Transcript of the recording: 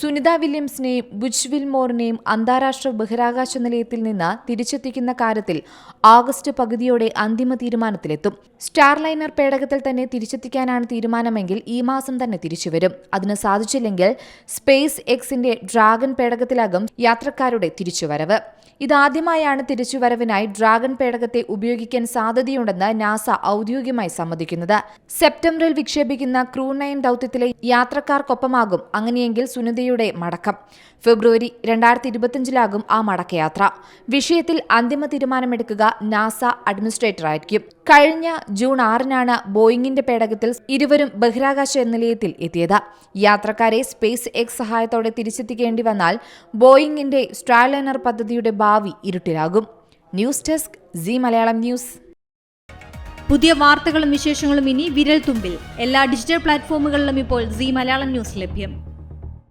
Sunitha വില്യംസിനെയും Butch വിൽമോറിനെയും അന്താരാഷ്ട്ര ബഹിരാകാശ നിലയത്തിൽ നിന്ന് തിരിച്ചെത്തിക്കുന്ന കാര്യത്തിൽ ആഗസ്റ്റ് പകുതിയോടെ അന്തിമ തീരുമാനത്തിലെത്തും. സ്റ്റാർലൈനർ പേടകത്തിൽ തന്നെ തിരിച്ചെത്തിക്കാനാണ് തീരുമാനമെങ്കിൽ ഈ മാസം തന്നെ തിരിച്ചുവരും. അതിന് സാധിച്ചില്ലെങ്കിൽ സ്പേസ് എക്സിന്റെ ഡ്രാഗൺ പേടകത്തിലാകും യാത്രക്കാരുടെ തിരിച്ചുവരവ്. ഇതാദ്യമായാണ് തിരിച്ചുവരവിനായി ഡ്രാഗൺ പേടകത്തെ ഉപയോഗിക്കാൻ സാധ്യതയുണ്ടെന്ന് നാസ ഔദ്യോഗികമായി സമ്മതിക്കുന്നത്. സെപ്റ്റംബറിൽ വിക്ഷേപിക്കുന്ന ക്രൂ നയൻ ദൌത്യത്തിലെ യാത്രക്കാർക്കൊപ്പമാകും. അങ്ങനെയെങ്കിൽ സുനിതയുടെ മടക്കം. ഫെബ്രുവരി രണ്ടായിരത്തി ഇരുപത്തിയഞ്ചിലാകും ആ മടക്കയാത്ര. വിഷയത്തിൽ അന്തിമ തീരുമാനമെടുക്കുക നാസ അഡ്മിനിസ്ട്രേറ്റർ ആയിരിക്കും കഴിഞ്ഞ ജൂൺ ആറിനാണ് ബോയിങ്ങിന്റെ പേടകത്തിൽ ഇരുവരും ബഹിരാകാശ നിലയത്തിൽ എത്തിയത്. യാത്രക്കാരെ സ്പേസ് എക്സ് സഹായത്തോടെ തിരിച്ചെത്തിക്കേണ്ടി വന്നാൽ ബോയിങ്ങിന്റെ സ്ട്രാലൈനർ പദ്ധതിയുടെ ഭാവി ഇരുട്ടിലാകും. News desk C Malayalam news. പുതിയ വാർത്തകളും വിശേഷങ്ങളും ഇനി വിരൽ തുമ്പിൽ എല്ലാ ഡിജിറ്റൽ പ്ലാറ്റ്ഫോമുകളിലും ഇപ്പോൾ സി മലയാളം ന്യൂസ് ലഭ്യം.